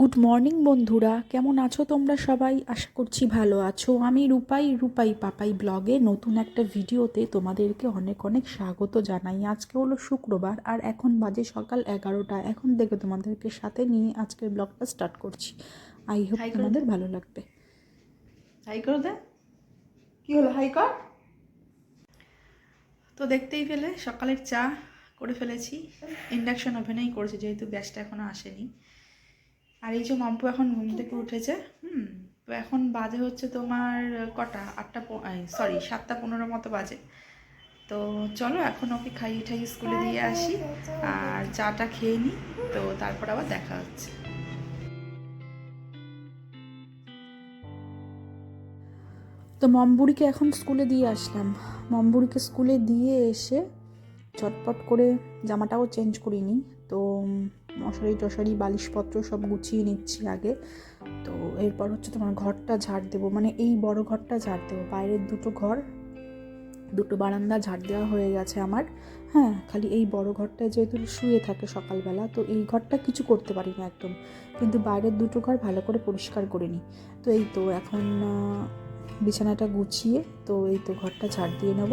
Good morning বন্ধুরা। কেমন আছো তোমরা সবাই? আশা করছি ভালো আছো। আমি রূপাই রূপাই পাপাই ব্লগে নতুন একটা ভিডিওতে তোমাদেরকে অনেক অনেক স্বাগত জানাই। আজকে হলো শুক্রবার আর এখন বাজে সকাল এগারোটা। এখন থেকে তোমাদেরকে সাথে নিয়ে আজকের ব্লগটা স্টার্ট করছি। আই হোপ তোমাদের ভালো লাগবে। হাই করো দে কি হলো? হাই কর তো দেখতেই পেলে সকালের চা করে ফেলেছি। ইন্ডাকশন ওভেনেই করেছি যেহেতু গ্যাসটা এখনও আসেনি। আর এই যে মাম্পু এখন ঘুম থেকে উঠেছে, হুম, তো এখন বাজে হচ্ছে তোমার কটা? আটটা সরি সাতটা পনেরো মতো বাজে। তো চলো এখন ওকে খাইয়ে ঠাইয়ে স্কুলে দিয়ে আসি, আর চাটা খেয়ে নিই তো তারপর আবার দেখা হচ্ছে। তো মমবুড়িকে এখন স্কুলে দিয়ে আসলাম। মমবুড়িকে স্কুলে দিয়ে এসে চটপট করে জামাটাও চেঞ্জ করিনি। তো মশারি টশারি, বালিশপত্র সব গুছিয়ে নিচ্ছি আগে। তো, এরপর হচ্ছে তোমার ঘরটা ঝাড় দেবো। মানে এই বড় ঘরটা ঝাড় দেবো। বাইরের দুটো ঘর, দুটো বারান্দা ঝাড় দেওয়া হয়ে গেছে আমার। হ্যাঁ খালি এই বড় ঘরটা যেহেতু শুয়ে থাকে সকালবেলা, তো এই ঘরটা কিছু করতে পারি না একদম। কিন্তু বাইরের দুটো ঘর ভালো করে পরিষ্কার করে নিই। তো এই তো এখন বিছানাটা গুছিয়ে, তো এই তো ঘরটা ঝাড় দিয়ে নেব।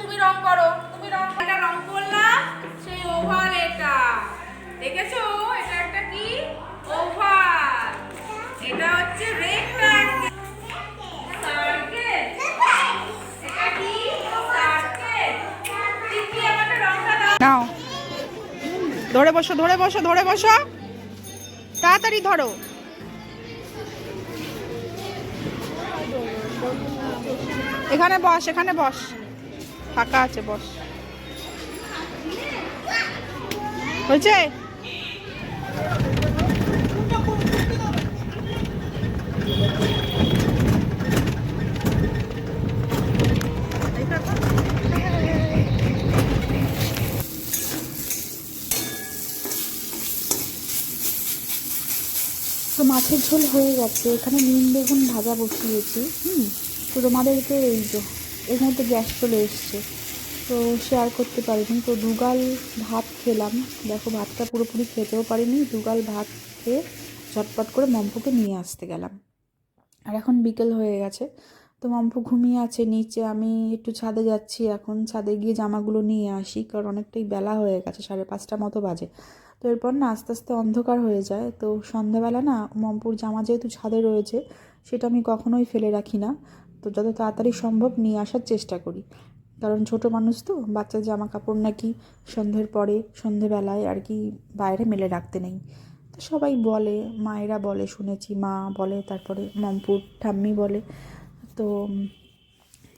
তুমি রং করো, তুমি রং এটা রং করলাম সেই এটা। দেখেছ? এটা একটা কি? এটা হচ্ছে ধরে বসো ধরে বসো ধরে বসো। তাড়াতাড়ি ধরো। এখানে বস এখানে বস। ফাঁকা আছে, বস। হয়েছে? তো মাছের ঝোল হয়ে গেছে। এখানে নিম বেগুন ভাজা বসিয়েছি। হুম, তো তোমাদেরকে এই যে। এর মধ্যে গ্যাস চলে এসছে। তো শেয়ার করতে পারিনি। তো দুগাল ভাত খেলাম। দেখো ভাতটা পুরোপুরি খেতেও পারিনি। দুগাল ভাত খেয়ে ঝটপট করে মম্পুকে নিয়ে আসতে গেলাম। আর এখন বিকেল হয়ে গেছে। তো মাম্পু ঘুমিয়ে আছে। নিচে আমি একটু ছাদে যাচ্ছি। এখন ছাদে গিয়ে জামাগুলো নিয়ে আসি, কারণ অনেকটাই বেলা হয়ে গেছে, সাড়ে পাঁচটা মতো বাজে। তো এরপর না আস্তে আস্তে অন্ধকার হয়ে যায়। তো সন্ধ্যাবেলা না মম্পুর জামা যেহেতু ছাদে রয়েছে, সেটা আমি কখনোই ফেলে রাখি না। তো যত তাড়াতাড়ি সম্ভব নিয়ে আসার চেষ্টা করি। কারণ ছোট মানুষ তো বাচ্চার জামা কাপড় নাকি সন্ধ্যের পরে সন্ধেবেলায় আর কি বাইরে মেলে রাখতে নেই। তো সবাই বলে, মায়েরা বলে, শুনেছি, মা বলে, তারপরে মম্পুর ঠাম্মি বলে। তো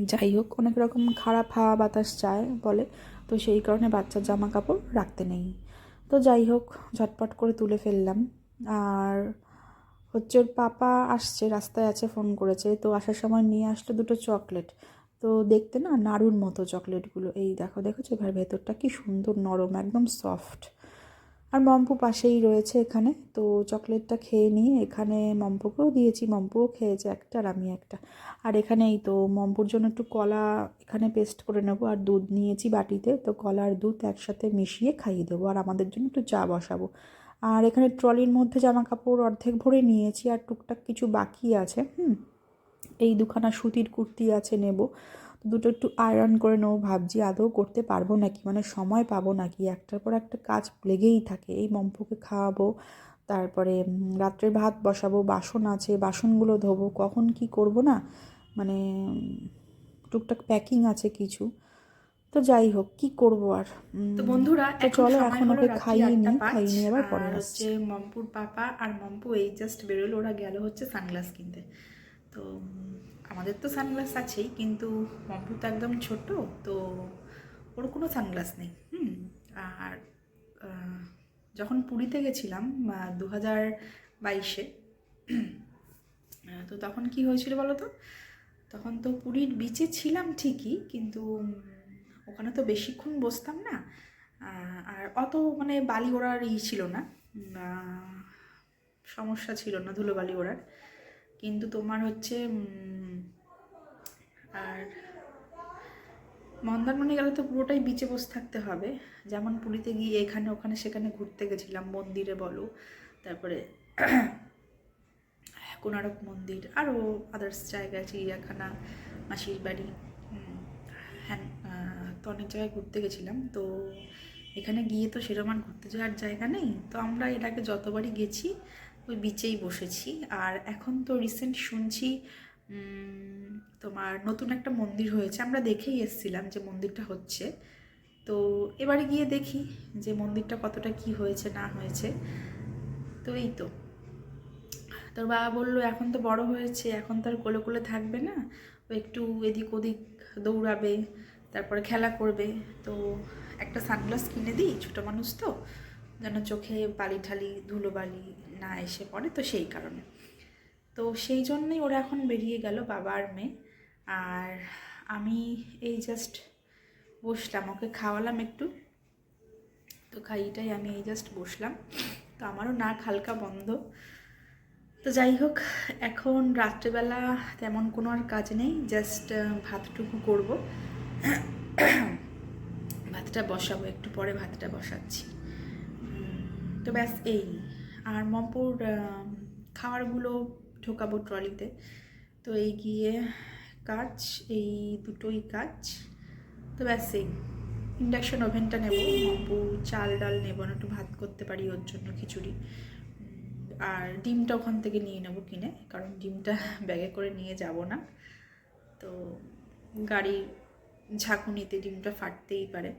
যাই হোক, অনেক রকম খারাপ হাওয়া বাতাস যায় বলে, তো সেই কারণে বাচ্চার জামা কাপড় রাখতে নেই। তো যাই হোক, ঝটপট করে তুলে ফেললাম। আর হচ্ছে ওর পাপা আসছে, রাস্তায় আছে, ফোন করেছে। তো আসার সময় নিয়ে আসলো দুটো চকলেট। তো দেখতে না নাড়ুর মতো চকলেটগুলো। এই দেখো, দেখেছ? এবার ভেতরটা কি সুন্দর, নরম, একদম সফট। আর মম্পু পাশেই রয়েছে এখানে। তো চকলেটটা খেয়ে নিয়ে এখানে মম্পুকেও দিয়েছি। মম্পুও খেয়েছে একটা আর আমি একটা। আর এখানে এই তো মম্পুর জন্য একটু কলা এখানে পেস্ট করে নেব আর দুধ নিয়েছি বাটিতে। তো কলা আর দুধ একসাথে মিশিয়ে খাইয়ে দেবো। আর আমাদের জন্য একটু চা বসাবো। আর এখানে ট্রলির মধ্যে জামা কাপড় অর্ধেক ভরে নিয়েছি আর টুকটাক কিছু বাকি আছে, হুম। এই দুখানা সুতির কুর্তি আছে নেব। দুটো একটু আয়রন করে নেব, ভাবছি আদৌ করতে পারব নাকি? মানে সময় পাবো নাকি? একটার পর একটা কাজ লেগেই থাকে। এই মম্পুকে খাওয়াবো, তারপরে রাত্রে ভাত বসাবো, বাসন আছে, বাসনগুলো ধোবো, কখন কি করব না? মানে টুকটাক প্যাকিং আছে কিছু। তো যাই হোক কি করব আর? তো বন্ধুরা চলো এখন ওকে খাইয়ে নিই খাইয়ে নিয়ে আবার পরে হচ্ছে মম্পুর পাপা আর মম্পু এই জাস্ট বেরোলো ওরা গেল হচ্ছে সানগ্লাস কিনতে। তো আমাদের তো সানগ্লাস আছেই কিন্তু মম্পু তো একদম ছোট তো ওর কোনো সানগ্লাস নেই হুম? আর যখন পুরীতে গেছিলাম দু হাজার বাইশে তো তখন কি হয়েছিল বলো তো তখন তো পুরীর বিচে ছিলাম ঠিকই কিন্তু ওখানে তো বেশিক্ষণ বসতাম না আর অত মানে বালি ওড়ার ই ছিল না সমস্যা ছিল না ধুলোবালি ওড়ার। কিন্তু তোমার হচ্ছে আর মন্দারমণি গেলে তো পুরোটাই বিচে বসে থাকতে হবে। যেমন পুরীতে গিয়ে এখানে, ওখানে, সেখানে ঘুরতে গেছিলাম, মন্দিরে বলো, তারপরে কোনারক মন্দির আরও আদার্স জায়গা চিড়িয়াখানা, মাসির বাড়ি হ্যাঁ। তো অনেক জায়গায় ঘুরতে গেছিলাম। তো এখানে গিয়ে তো সেরকম আর ঘুরতে যাওয়ার জায়গা নেই। তো আমরা এর আগে যতবারই গেছি, ওই বিচেই বসেছি। আর এখন তো রিসেন্ট শুনছি তোমার নতুন একটা মন্দির হয়েছে। আমরা দেখেই এসেছিলাম যে মন্দিরটা হচ্ছে। তো এবারে গিয়ে দেখি যে মন্দিরটা কতটা কি হয়েছে, না হয়েছে। তো এই তো। তোর বাবা বলল, এখন তো বড় হয়েছে, এখন তো আর কোলে কোলে থাকবে না। ও একটু এদিক ওদিক দৌড়াবে। তারপরে খেলা করবে। তো একটা সানগ্লাস কিনে দিই, ছোটো মানুষ তো, যেন চোখে বালি ঠালি ধুলো বালি না এসে পড়ে, তো সেই কারণে। তো সেই জন্যই ওরা এখন বেরিয়ে গেল বাবা আর মেয়ে। আর আমি এই জাস্ট বসলাম, ওকে খাওয়ালাম একটু। তো খাইটাই আমি এই জাস্ট বসলাম। তো আমারও নাক হালকা বন্ধ। তো যাই হোক, এখন রাত্রেবেলা তেমন কোনো আর কাজ নেই জাস্ট ভাতটুকু করব। ভাতটা বসাবো, একটু পরে ভাতটা বসাচ্ছি। তো ব্যাস এই। আর মমপুর খাবারগুলো ঢোকাবো ট্রলিতে। তো এই গিয়ে কাজ, এই দুটোই কাজ। তো ব্যাস এই। ইন্ডাকশন ওভেনটা নেব মম্পু চাল ডাল নেব না একটু ভাত করতে পারি ওর জন্য খিচুড়ি। আর ডিমটা ওখান থেকে নিয়ে নেব কিনে, কারণ ডিমটা ব্যাগে করে নিয়ে যাব না। তো গাড়ির ঝাঁকুনিতে ডিমটা ফাটতেই পারে।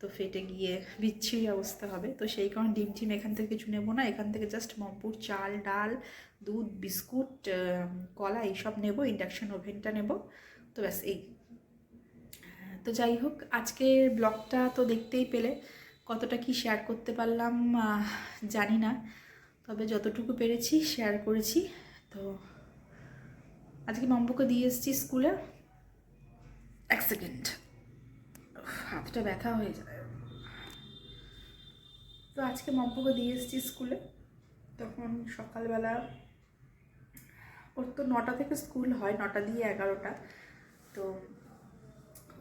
তো ফেটে গিয়ে বিচ্ছিরি অবস্থা হবে। তো সেই কারণে ডিম টিম এখান থেকে কিছু নেব না। এখান থেকে জাস্ট মম্পুর চাল, ডাল, দুধ, বিস্কুট কলা এইসব নেব ইন্ডাকশন ওভেনটা নেব। তো ব্যাস এই। তো যাই হোক, আজকের ব্লগটা তো দেখতেই পেলে। কতটা কি শেয়ার করতে পারলাম জানি না। তবে যতটুকু পেরেছি শেয়ার করেছি। তো আজকে মম্পুকে দিয়ে এসেছি স্কুলে। এক সেকেন্ড হাতটা ব্যথা হয়ে যায়। তো আজকে মম্পুকে দিয়ে এসেছি স্কুলে। তখন সকালবেলা ওর তো নটা থেকে স্কুল হয়, নটা দিয়ে এগারোটা। তো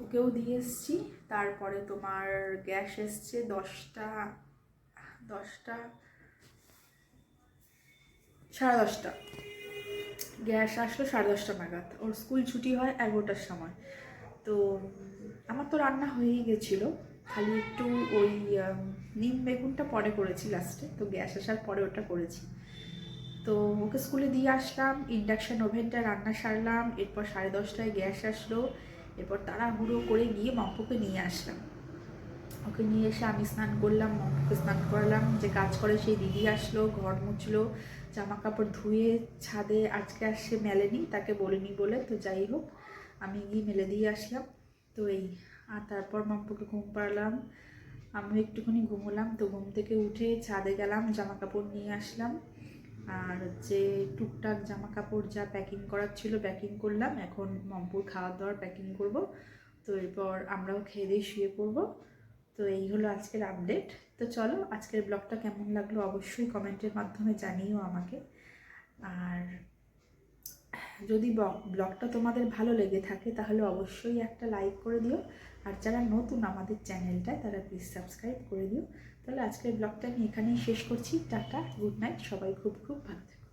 ওকেও দিয়ে এসেছি। তারপরে তোমার গ্যাস এসছে দশটা দশটা, সাড়ে দশটা। গ্যাস আসলো সাড়ে দশটা নাগাদ। ওর স্কুল ছুটি হয় এগারোটার সময়। তো আমার তো রান্না হয়েই গেছিল। খালি একটু ওই নিম বেগুনটা পরে করেছি লাস্টে তো গ্যাস আসার পরে ওটা করেছি। তো ওকে স্কুলে দিয়ে আসলাম ইন্ডাকশান ওভেনটা রান্না সারলাম, এরপর সাড়ে দশটায় গ্যাস আসলো, এরপর তাড়াহুড়ো করে গিয়ে মাম্পুকে নিয়ে আসলাম। ওকে নিয়ে এসে আমি স্নান করলাম, মাম্পুকে স্নান করালাম, যে কাজ করে সেই দিদি আসলো, ঘর মুছলো জামা কাপড় ধুয়ে, ছাদে আজকে আর সে মেলেনি, তাকে বলিনি বলে, তো যাই হোক আমি গিয়ে মেলে দিয়ে আসলাম। তো এই, আর তারপর মাম্পুকে ঘুম পাড়ালাম। আমিও একটুখানি ঘুমোলাম। তো ঘুম থেকে উঠে ছাদে গেলাম জামা কাপড় নিয়ে আসলাম। আর হচ্ছে টুকটাক জামা কাপড় যা প্যাকিং করার ছিল প্যাকিং করলাম। এখন মম্পুর খাওয়ার দাওয়ার প্যাকিং করব। তো এরপর আমরাও খেয়ে দিয়ে শুয়ে পড়ব। তো এই হলো আজকের আপডেট তো চলো, আজকের ব্লগটা কেমন লাগল অবশ্যই কমেন্টের মাধ্যমে জানিও আমাকে। আর যদি ব্লগটা তোমাদের ভালো লেগে থাকে, তাহলে অবশ্যই একটা লাইক করে দিও। আর যারা নতুন আমাদের চ্যানেলটায় তারা প্লিজ সাবস্ক্রাইব করে দিও। তাহলে আজকের ব্লগটা আমি এখানেই শেষ করছি। টাটা গুড নাইট সবাই খুব খুব ভালো থেকো।